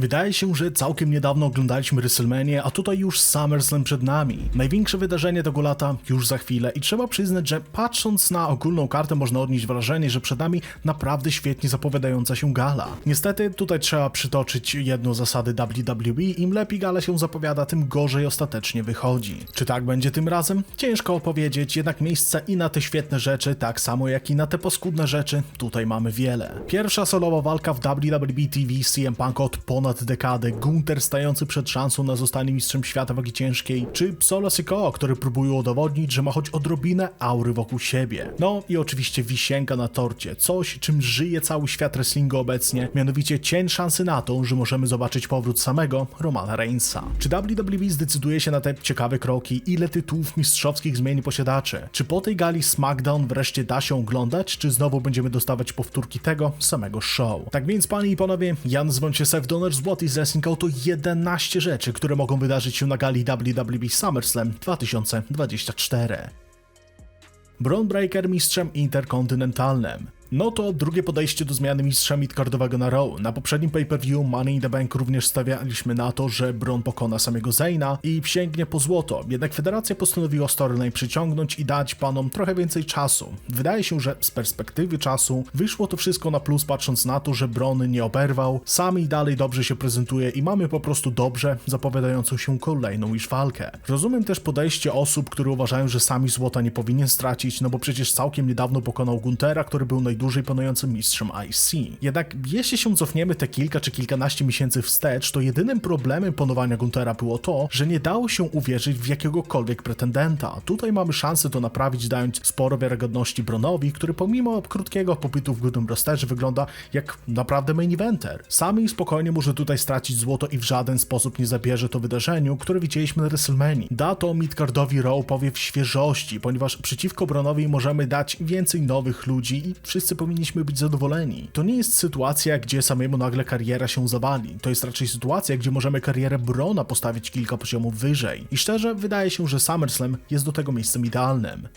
Wydaje się, że całkiem niedawno oglądaliśmy WrestleMania, a tutaj już SummerSlam przed nami. Największe wydarzenie tego lata już za chwilę i trzeba przyznać, że patrząc na ogólną kartę można odnieść wrażenie, że przed nami naprawdę świetnie zapowiadająca się gala. Niestety tutaj trzeba przytoczyć jedną zasady WWE, im lepiej gala się zapowiada, tym gorzej ostatecznie wychodzi. Czy tak będzie tym razem? Ciężko opowiedzieć, jednak miejsca i na te świetne rzeczy, tak samo jak i na te paskudne rzeczy, tutaj mamy wiele. Pierwsza solowa walka w WWE TV CM Punk od ponad dekadę, Gunther stający przed szansą na zostanie mistrzem świata wagi ciężkiej, czy Solo Sikoa, który próbuje udowodnić, że ma choć odrobinę aury wokół siebie. No i oczywiście wisienka na torcie, coś czym żyje cały świat wrestlingu obecnie, mianowicie cień szansy na to, że możemy zobaczyć powrót samego Romana Reignsa. Czy WWE zdecyduje się na te ciekawe kroki? Ile tytułów mistrzowskich zmieni posiadaczy? Czy po tej gali SmackDown wreszcie da się oglądać, czy znowu będziemy dostawać powtórki tego samego show? Tak więc, panie i panowie, ja nazywam się Seth Donner z What is Wrestling, a oto 11 rzeczy, które mogą wydarzyć się na gali WWE SummerSlam 2024. Braun Breaker mistrzem interkontynentalnym. No to drugie podejście do zmiany mistrza midcardowego na Raw. Na poprzednim pay-per-view Money in the Bank również stawialiśmy na to, że Braun pokona samego Zayna i sięgnie po złoto. Jednak federacja postanowiła storyline przyciągnąć i dać panom trochę więcej czasu. Wydaje się, że z perspektywy czasu wyszło to wszystko na plus patrząc na to, że Braun nie oberwał, sam i dalej dobrze się prezentuje i mamy po prostu dobrze zapowiadającą się kolejną już walkę. Rozumiem też podejście osób, które uważają, że sami złota nie powinien stracić, no bo przecież całkiem niedawno pokonał Guntera, który był najdłużej panującym mistrzem IC. Jednak jeśli się cofniemy te kilka czy kilkanaście miesięcy wstecz, to jedynym problemem panowania Guntera było to, że nie dało się uwierzyć w jakiegokolwiek pretendenta. Tutaj mamy szansę to naprawić, dając sporo wiarygodności Bronowi, który pomimo krótkiego pobytu w grudym rosterze wygląda jak naprawdę main eventer. Sami spokojnie może tutaj stracić złoto i w żaden sposób nie zabierze to wydarzeniu, które widzieliśmy na WrestleMania. Da to midcardowi Raw powiew świeżości, ponieważ przeciwko Bronowi możemy dać więcej nowych ludzi i wszyscy powinniśmy być zadowoleni. To nie jest sytuacja, gdzie samemu nagle kariera się zawali. To jest raczej sytuacja, gdzie możemy karierę Brona postawić kilka poziomów wyżej. I szczerze, wydaje się, że SummerSlam jest do tego miejscem idealnym.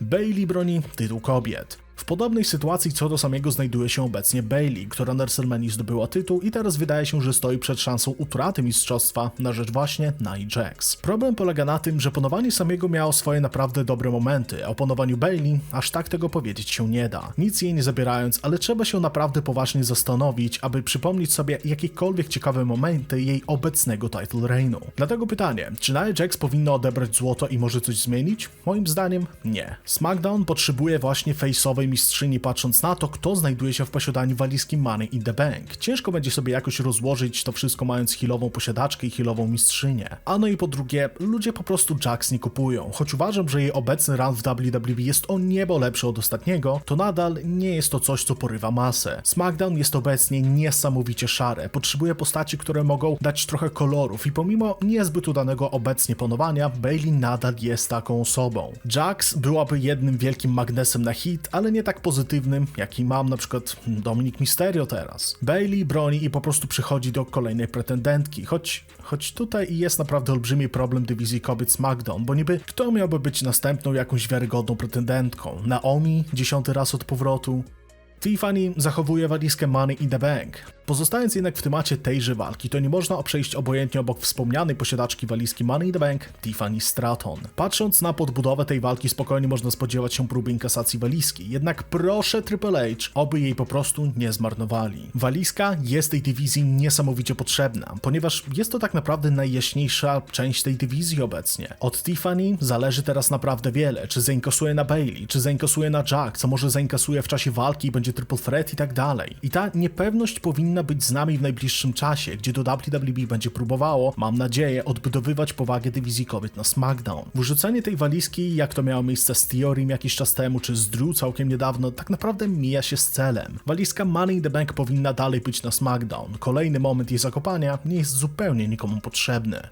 Bailey broni tytuł kobiet. W podobnej sytuacji co do samego znajduje się obecnie Bailey, która na WrestleMania zdobyła tytuł i teraz wydaje się, że stoi przed szansą utraty mistrzostwa na rzecz właśnie Nia Jax. Problem polega na tym, że ponowanie samego miało swoje naprawdę dobre momenty, a o ponowaniu Bailey aż tak tego powiedzieć się nie da. Nic jej nie zabierając, ale trzeba się naprawdę poważnie zastanowić, aby przypomnieć sobie jakiekolwiek ciekawe momenty jej obecnego title reignu. Dlatego pytanie, czy Nia Jax powinna odebrać złoto i może coś zmienić? Moim zdaniem nie. SmackDown potrzebuje właśnie face'owej mistrzyni patrząc na to, kto znajduje się w posiadaniu walizki Money in the Bank. Ciężko będzie sobie jakoś rozłożyć to wszystko mając healową posiadaczkę i healową mistrzynię. A no i po drugie, ludzie po prostu Jax nie kupują. Choć uważam, że jej obecny run w WWE jest o niebo lepszy od ostatniego, to nadal nie jest to coś, co porywa masę. SmackDown jest obecnie niesamowicie szare. Potrzebuje postaci, które mogą dać trochę kolorów i pomimo niezbyt udanego obecnie panowania, Bailey nadal jest taką osobą. Jax byłaby jednym wielkim magnesem na hit, ale nie tak pozytywnym, jaki mam na przykład Dominik Mysterio teraz. Bailey broni i po prostu przychodzi do kolejnej pretendentki, choć, choć tutaj jest naprawdę olbrzymi problem dywizji kobiet SmackDown, bo niby kto miałby być następną jakąś wiarygodną pretendentką? Naomi, dziesiąty raz od powrotu? Tiffany zachowuje walizkę Money in the Bank. Pozostając jednak w temacie tejże walki, to nie można przejść obojętnie obok wspomnianej posiadaczki walizki Money in the Bank, Tiffany Stratton. Patrząc na podbudowę tej walki, spokojnie można spodziewać się próby inkasacji walizki, jednak proszę Triple H, oby jej po prostu nie zmarnowali. Walizka jest tej dywizji niesamowicie potrzebna, ponieważ jest to tak naprawdę najjaśniejsza część tej dywizji obecnie. Od Tiffany zależy teraz naprawdę wiele, czy zainkasuje na Bailey, czy zainkasuje na Jack, co może zainkasuje w czasie walki i będzie triple threat i tak dalej. I ta niepewność powinna być z nami w najbliższym czasie, gdzie to WWE będzie próbowało, mam nadzieję, odbudowywać powagę dywizji kobiet na SmackDown. Wyrzucenie tej walizki, jak to miało miejsce z Theorim jakiś czas temu, czy z Drew całkiem niedawno, tak naprawdę mija się z celem. Walizka Money in the Bank powinna dalej być na SmackDown. Kolejny moment jej zakopania nie jest zupełnie nikomu potrzebny.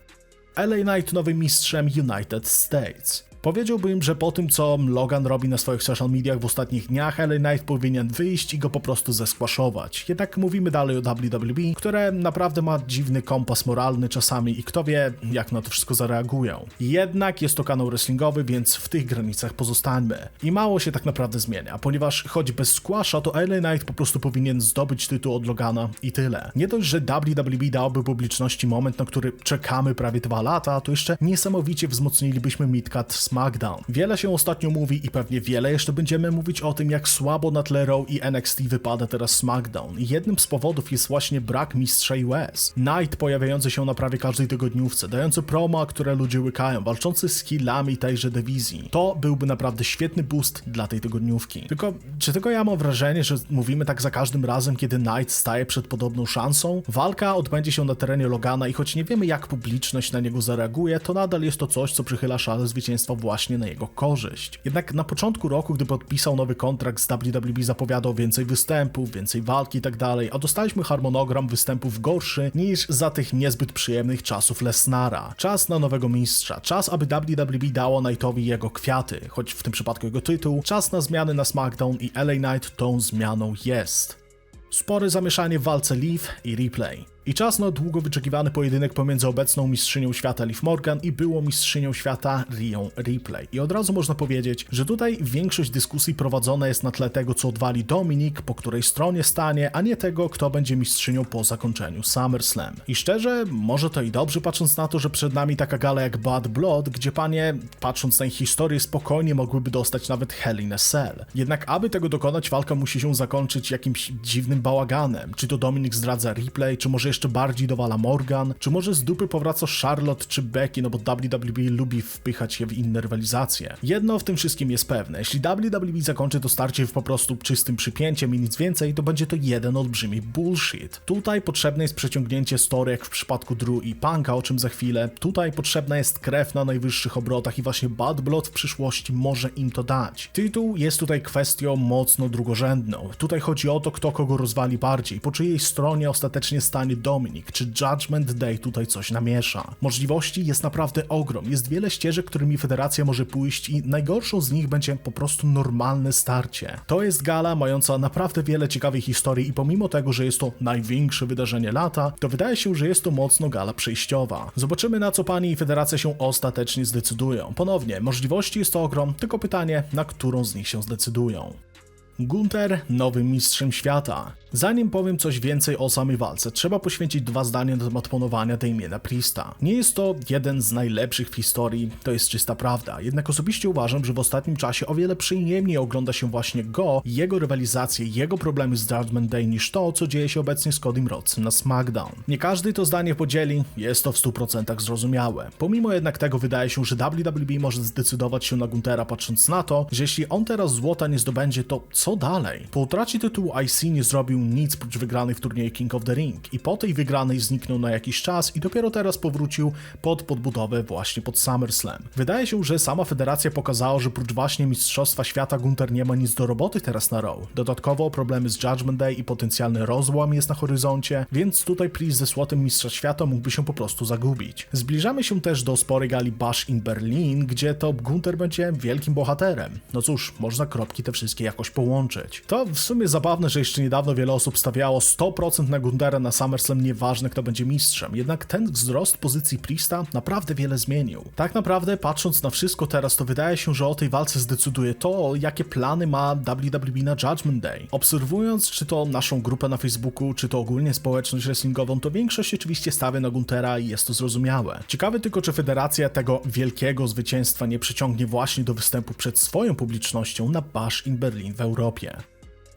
LA Knight nowym mistrzem United States. Powiedziałbym, że po tym co Logan robi na swoich social mediach w ostatnich dniach, LA Knight powinien wyjść i go po prostu zeskwaszować. Jednak mówimy dalej o WWE, które naprawdę ma dziwny kompas moralny czasami i kto wie, jak na to wszystko zareagują. Jednak jest to kanał wrestlingowy, więc w tych granicach pozostańmy. I mało się tak naprawdę zmienia, ponieważ choć bez squasha, to LA Knight po prostu powinien zdobyć tytuł od Logana i tyle. Nie dość, że WWE dałoby publiczności moment, na który czekamy prawie dwa lata, to jeszcze niesamowicie wzmocnilibyśmy Midcard SmackDown. Wiele się ostatnio mówi i pewnie wiele jeszcze będziemy mówić o tym, jak słabo na tle Raw i NXT wypada teraz SmackDown. Jednym z powodów jest właśnie brak mistrza US. Knight pojawiający się na prawie każdej tygodniówce, dający promo, które ludzie łykają, walczący z killami tejże dywizji. To byłby naprawdę świetny boost dla tej tygodniówki. Tylko, czy tylko ja mam wrażenie, że mówimy tak za każdym razem, kiedy Knight staje przed podobną szansą? Walka odbędzie się na terenie Logana i choć nie wiemy, jak publiczność na niego zareaguje, to nadal jest to coś, co przychyla szale zwycięstwa właśnie na jego korzyść. Jednak na początku roku, gdy podpisał nowy kontrakt z WWE, zapowiadał więcej występów, więcej walki i tak dalej, a dostaliśmy harmonogram występów gorszy niż za tych niezbyt przyjemnych czasów Lesnara. Czas na nowego mistrza, czas, aby WWE dało Knightowi jego kwiaty, choć w tym przypadku jego tytuł, czas na zmiany na SmackDown i LA Knight tą zmianą jest. Spore zamieszanie w walce Leaf i Replay. I czas na długo wyczekiwany pojedynek pomiędzy obecną mistrzynią świata Liv Morgan i byłą mistrzynią świata Rią Ripley. I od razu można powiedzieć, że tutaj większość dyskusji prowadzona jest na tle tego, co odwali Dominik, po której stronie stanie, a nie tego, kto będzie mistrzynią po zakończeniu SummerSlam. I szczerze, może to i dobrze patrząc na to, że przed nami taka gala jak Bad Blood, gdzie panie, patrząc na ich historię, spokojnie mogłyby dostać nawet Hell in a Cell. Jednak aby tego dokonać, walka musi się zakończyć jakimś dziwnym bałaganem. Czy to Dominik zdradza Ripley, czy może jeszcze bardziej dowala Morgan, czy może z dupy powraca Charlotte czy Becky, no bo WWE lubi wpychać się w inne rywalizacje. Jedno w tym wszystkim jest pewne, jeśli WWE zakończy to starcie w po prostu czystym przypięciem i nic więcej, to będzie to jeden olbrzymi bullshit. Tutaj potrzebne jest przeciągnięcie story jak w przypadku Drew i Punka, o czym za chwilę. Tutaj potrzebna jest krew na najwyższych obrotach i właśnie Bad Blood w przyszłości może im to dać. Tytuł jest tutaj kwestią mocno drugorzędną. Tutaj chodzi o to, kto kogo rozwali bardziej, po czyjej stronie ostatecznie stanie Dominik, czy Judgment Day tutaj coś namiesza. Możliwości jest naprawdę ogrom, jest wiele ścieżek, którymi federacja może pójść i najgorszą z nich będzie po prostu normalne starcie. To jest gala mająca naprawdę wiele ciekawych historii i pomimo tego, że jest to największe wydarzenie lata, to wydaje się, że jest to mocno gala przejściowa. Zobaczymy na co pani i federacja się ostatecznie zdecydują. Ponownie, możliwości jest to ogrom, tylko pytanie, na którą z nich się zdecydują. Gunther nowym mistrzem świata. Zanim powiem coś więcej o samej walce, trzeba poświęcić dwa zdania na temat ponowania Damiena Priesta. Nie jest to jeden z najlepszych w historii, to jest czysta prawda, jednak osobiście uważam, że w ostatnim czasie o wiele przyjemniej ogląda się właśnie go, jego rywalizację, jego problemy z Judgment Day niż to, co dzieje się obecnie z Codym Rhodesem na SmackDown. Nie każdy to zdanie podzieli, jest to w 100% zrozumiałe. Pomimo jednak tego wydaje się, że WWE może zdecydować się na Guntera patrząc na to, że jeśli on teraz złota nie zdobędzie, to co dalej? Po utracie tytułu IC nie zrobił nic prócz wygranej w turnieju King of the Ring i po tej wygranej zniknął na jakiś czas i dopiero teraz powrócił pod podbudowę właśnie pod SummerSlam. Wydaje się, że sama federacja pokazała, że prócz właśnie Mistrzostwa Świata Gunter nie ma nic do roboty teraz na Raw. Dodatkowo problemy z Judgment Day i potencjalny rozłam jest na horyzoncie, więc tutaj Priest ze słotem Mistrza Świata mógłby się po prostu zagubić. Zbliżamy się też do sporej gali Bash in Berlin, gdzie to Gunter będzie wielkim bohaterem. No cóż, można kropki te wszystkie jakoś połączyć. To w sumie zabawne, że jeszcze niedawno wiele osób stawiało 100% na Gundera na SummerSlam, nieważne kto będzie mistrzem. Jednak ten wzrost pozycji Priesta naprawdę wiele zmienił. Tak naprawdę, patrząc na wszystko teraz, to wydaje się, że o tej walce zdecyduje to, jakie plany ma WWE na Judgment Day. Obserwując, czy to naszą grupę na Facebooku, czy to ogólnie społeczność wrestlingową, to większość oczywiście stawia na Guntera i jest to zrozumiałe. Ciekawe tylko, czy federacja tego wielkiego zwycięstwa nie przyciągnie właśnie do występu przed swoją publicznością na Bash in Berlin w Europie.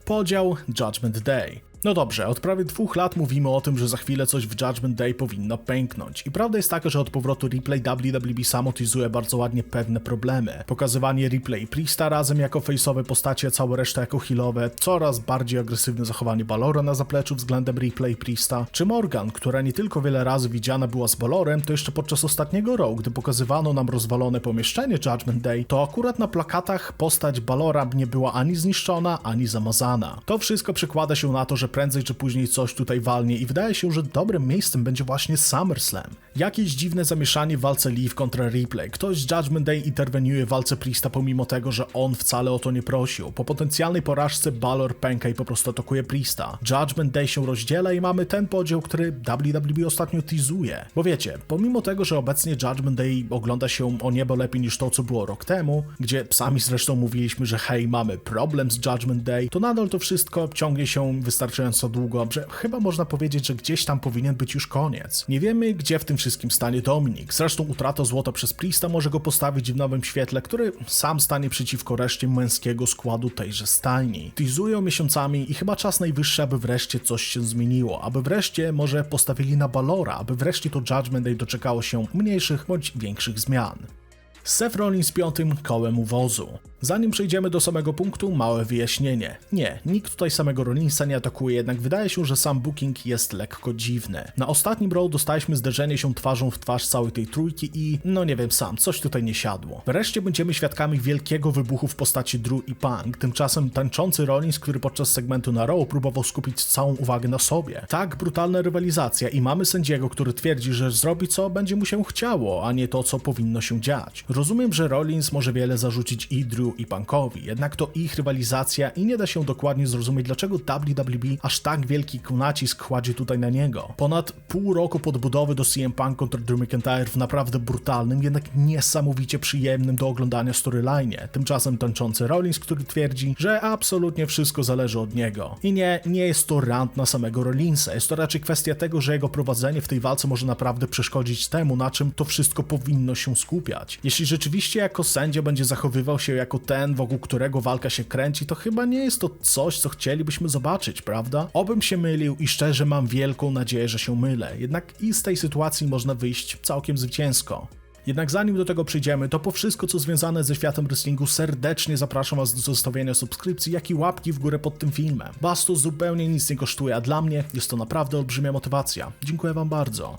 Podział Judgment Day. No dobrze, od prawie dwóch lat mówimy o tym, że za chwilę coś w Judgment Day powinno pęknąć. I prawda jest taka, że od powrotu replay WWE samotizuje bardzo ładnie pewne problemy. Pokazywanie replay Priesta razem jako face'owe postacie, całe reszta jako healowe, coraz bardziej agresywne zachowanie Balora na zapleczu względem replay Priesta, czy Morgan, która nie tylko wiele razy widziana była z Balorem, to jeszcze podczas ostatniego row, gdy pokazywano nam rozwalone pomieszczenie Judgment Day, to akurat na plakatach postać Balora nie była ani zniszczona, ani zamazana. To wszystko przekłada się na to, że prędzej czy później coś tutaj walnie i wydaje się, że dobrym miejscem będzie właśnie SummerSlam. Jakieś dziwne zamieszanie w walce Leaf kontra Ripley. Ktoś z Judgment Day interweniuje w walce Priesta pomimo tego, że on wcale o to nie prosił. Po potencjalnej porażce Balor pęka i po prostu atakuje Priesta. Judgment Day się rozdziela i mamy ten podział, który WWE ostatnio teasuje. Bo wiecie, pomimo tego, że obecnie Judgment Day ogląda się o niebo lepiej niż to, co było rok temu, gdzie sami zresztą mówiliśmy, że hej, mamy problem z Judgment Day, to nadal to wszystko ciągnie się wystarczająco długo, że chyba można powiedzieć, że gdzieś tam powinien być już koniec. Nie wiemy, gdzie w tym wszystkim stanie Dominik. Zresztą utrata złota przez Priesta może go postawić w nowym świetle, który sam stanie przeciwko reszcie męskiego składu tejże stajni. Teasują miesiącami i chyba czas najwyższy, aby wreszcie coś się zmieniło, aby wreszcie może postawili na Balora, aby wreszcie to Judgment Day doczekało się mniejszych bądź większych zmian. Seth Rollins piątym kołem uwozu. Zanim przejdziemy do samego punktu, małe wyjaśnienie. Nie, nikt tutaj samego Rollinsa nie atakuje, jednak wydaje się, że sam booking jest lekko dziwny. Na ostatnim row dostaliśmy zderzenie się twarzą w twarz całej tej trójki i, no nie wiem sam, coś tutaj nie siadło. Wreszcie będziemy świadkami wielkiego wybuchu w postaci Drew i Punk, tymczasem tańczący Rollins, który podczas segmentu na row próbował skupić całą uwagę na sobie. Tak, brutalna rywalizacja i mamy sędziego, który twierdzi, że zrobi co będzie mu się chciało, a nie to, co powinno się dziać. Rozumiem, że Rollins może wiele zarzucić i Drew i Punkowi, jednak to ich rywalizacja i nie da się dokładnie zrozumieć, dlaczego WWE aż tak wielki nacisk kładzie tutaj na niego. Ponad pół roku podbudowy do CM Punk kontra Drew McIntyre w naprawdę brutalnym, jednak niesamowicie przyjemnym do oglądania storyline. Tymczasem tańczący Rollins, który twierdzi, że absolutnie wszystko zależy od niego. I nie, nie jest to rant na samego Rollinsa, jest to raczej kwestia tego, że jego prowadzenie w tej walce może naprawdę przeszkodzić temu, na czym to wszystko powinno się skupiać. Jeśli rzeczywiście jako sędzia będzie zachowywał się jako ten, wokół którego walka się kręci, to chyba nie jest to coś, co chcielibyśmy zobaczyć, prawda? Obym się mylił i szczerze mam wielką nadzieję, że się mylę. Jednak i z tej sytuacji można wyjść całkiem zwycięsko. Jednak zanim do tego przyjdziemy, to po wszystko co związane ze światem wrestlingu serdecznie zapraszam Was do zostawienia subskrypcji, jak i łapki w górę pod tym filmem. Was to zupełnie nic nie kosztuje, a dla mnie jest to naprawdę olbrzymia motywacja. Dziękuję Wam bardzo.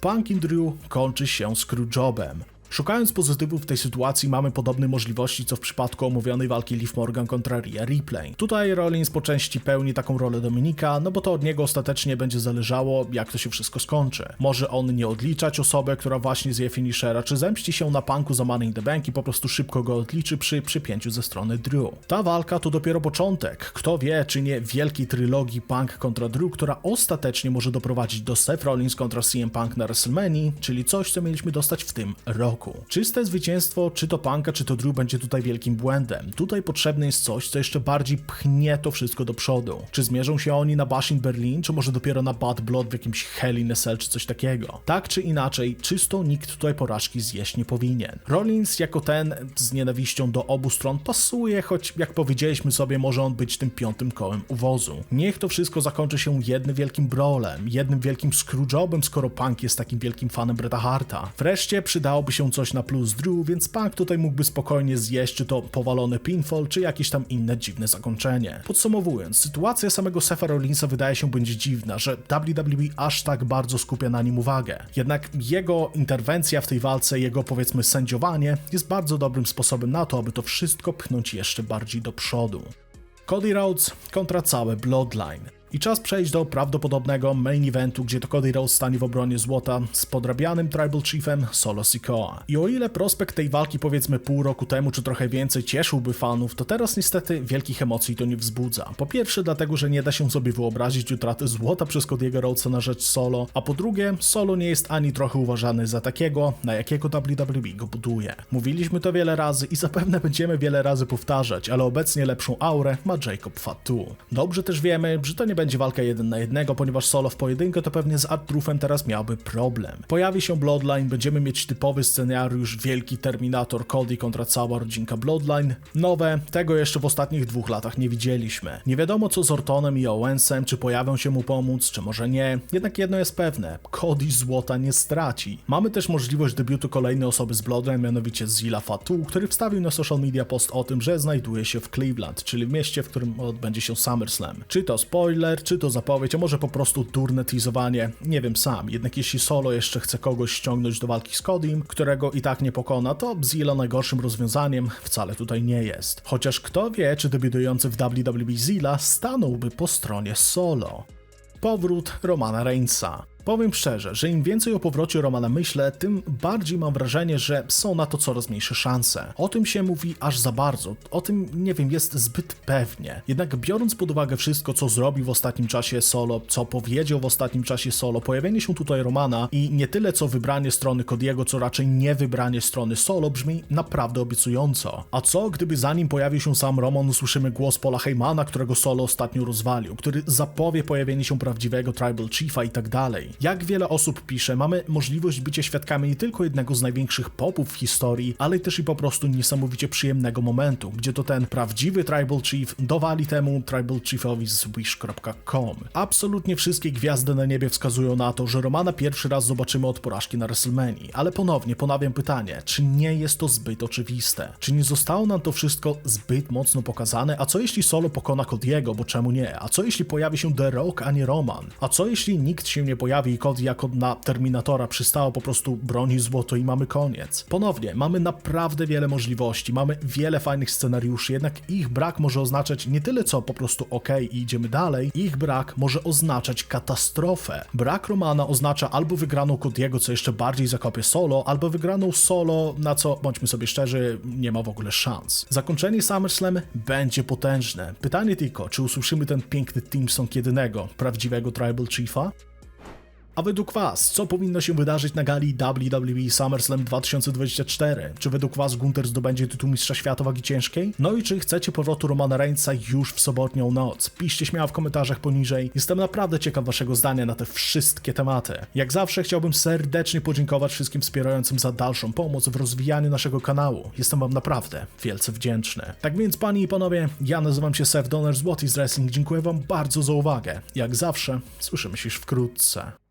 Punk Drew kończy się Screwjobem. Szukając pozytywów w tej sytuacji mamy podobne możliwości co w przypadku omówionej walki Liv Morgan kontra Rhea Ripley. Tutaj Rollins po części pełni taką rolę Dominika, no bo to od niego ostatecznie będzie zależało jak to się wszystko skończy. Może on nie odliczać osobę, która właśnie zje finishera, czy zemści się na panku za Money in the Bank i po prostu szybko go odliczy przy przypięciu ze strony Drew. Ta walka to dopiero początek. Kto wie, czy nie wielkiej trylogii Punk kontra Drew, która ostatecznie może doprowadzić do Seth Rollins kontra CM Punk na WrestleMania, czyli coś co mieliśmy dostać w tym roku roku. Czyste zwycięstwo, czy to Panka, czy to Drew będzie tutaj wielkim błędem. Tutaj potrzebne jest coś, co jeszcze bardziej pchnie to wszystko do przodu. Czy zmierzą się oni na Bash in Berlin, czy może dopiero na Bad Blood w jakimś Hell in a Cell, czy coś takiego. Tak czy inaczej, czysto nikt tutaj porażki zjeść nie powinien. Rollins jako ten z nienawiścią do obu stron pasuje, choć jak powiedzieliśmy sobie, może on być tym piątym kołem uwozu. Niech to wszystko zakończy się jednym wielkim brawlem, jednym wielkim screwjobem, skoro Punk jest takim wielkim fanem Bret'a Harta. Wreszcie przydałoby się coś na plus Drew, więc Punk tutaj mógłby spokojnie zjeść czy to powalony pinfall, czy jakieś tam inne dziwne zakończenie. Podsumowując, sytuacja samego Sefa Rollinsa wydaje się być dziwna, że WWE aż tak bardzo skupia na nim uwagę. Jednak jego interwencja w tej walce, jego powiedzmy sędziowanie jest bardzo dobrym sposobem na to, aby to wszystko pchnąć jeszcze bardziej do przodu. Cody Rhodes kontra całe Bloodline. I czas przejść do prawdopodobnego main eventu, gdzie to Cody Rhodes stanie w obronie złota z podrabianym Tribal Chiefem Solo Sikoa. I o ile prospekt tej walki powiedzmy pół roku temu czy trochę więcej cieszyłby fanów, to teraz niestety wielkich emocji to nie wzbudza. Po pierwsze dlatego, że nie da się sobie wyobrazić utraty złota przez Cody'ego Rhodesa na rzecz Solo, a po drugie Solo nie jest ani trochę uważany za takiego, na jakiego WWE go buduje. Mówiliśmy to wiele razy i zapewne będziemy wiele razy powtarzać, ale obecnie lepszą aurę ma Jacob Fatu. Dobrze też wiemy, że to nie będzie będzie walka jeden na jednego, ponieważ solo w pojedynkę to pewnie z Artrufem teraz miałby problem. Pojawi się Bloodline, będziemy mieć typowy scenariusz wielki Terminator Cody kontra cała rodzinka Bloodline. Nowe, tego jeszcze w ostatnich dwóch latach nie widzieliśmy. Nie wiadomo co z Ortonem i Owensem, czy pojawią się mu pomóc, czy może nie. Jednak jedno jest pewne, Cody złota nie straci. Mamy też możliwość debiutu kolejnej osoby z Bloodline, mianowicie Zilla Fatu, który wstawił na social media post o tym, że znajduje się w Cleveland, czyli w mieście, w którym odbędzie się SummerSlam. Czy to spoiler, czy to zapowiedź, a może po prostu durne teasowanie, nie wiem sam. Jednak jeśli Solo jeszcze chce kogoś ściągnąć do walki z Codim, którego i tak nie pokona, to Zilla najgorszym rozwiązaniem wcale tutaj nie jest. Chociaż kto wie, czy debiutujący w WWE Zilla stanąłby po stronie Solo. Powrót Romana Reignsa. Powiem szczerze, że im więcej o powrocie Romana myślę, tym bardziej mam wrażenie, że są na to coraz mniejsze szanse. O tym się mówi aż za bardzo, o tym nie wiem, jest zbyt pewnie. Jednak biorąc pod uwagę wszystko, co zrobił w ostatnim czasie solo, co powiedział w ostatnim czasie solo, pojawienie się tutaj Romana i nie tyle co wybranie strony Kodiego, co raczej nie wybranie strony solo brzmi naprawdę obiecująco. A co gdyby zanim pojawił się sam Roman, usłyszymy głos Paula Heymana, którego solo ostatnio rozwalił, który zapowie pojawienie się prawdziwego Tribal Chiefa i tak dalej. Jak wiele osób pisze, mamy możliwość bycia świadkami nie tylko jednego z największych popów w historii, ale też i po prostu niesamowicie przyjemnego momentu, gdzie to ten prawdziwy Tribal Chief dowali temu Tribal Chiefowi z wish.com. Absolutnie wszystkie gwiazdy na niebie wskazują na to, że Romana pierwszy raz zobaczymy od porażki na WrestleMania, ale ponownie ponawiam pytanie, czy nie jest to zbyt oczywiste? Czy nie zostało nam to wszystko zbyt mocno pokazane? A co jeśli Solo pokona Cody'ego, bo czemu nie? A co jeśli pojawi się The Rock, a nie Roman? A co jeśli nikt się nie pojawi i Cody jako na Terminatora przystało po prostu broni złoto i mamy koniec? Ponownie, mamy naprawdę wiele możliwości, mamy wiele fajnych scenariuszy, jednak ich brak może oznaczać nie tyle co po prostu ok i idziemy dalej, ich brak może oznaczać katastrofę. Brak Romana oznacza albo wygraną Cody'ego, co jeszcze bardziej zakopie solo, albo wygraną solo, na co, bądźmy sobie szczerzy, nie ma w ogóle szans. Zakończenie SummerSlam będzie potężne. Pytanie tylko, czy usłyszymy ten piękny team song jedynego, prawdziwego Tribal Chiefa? A według Was, co powinno się wydarzyć na gali WWE SummerSlam 2024? Czy według Was Gunther zdobędzie tytuł Mistrza Świata Wagi Ciężkiej? No i czy chcecie powrotu Romana Reignsa już w sobotnią noc? Piszcie śmiało w komentarzach poniżej. Jestem naprawdę ciekaw Waszego zdania na te wszystkie tematy. Jak zawsze chciałbym serdecznie podziękować wszystkim wspierającym za dalszą pomoc w rozwijaniu naszego kanału. Jestem Wam naprawdę wielce wdzięczny. Tak więc, Panie i Panowie, ja nazywam się Seth Donner z What is Wrestling. Dziękuję Wam bardzo za uwagę. Jak zawsze, słyszymy się już wkrótce.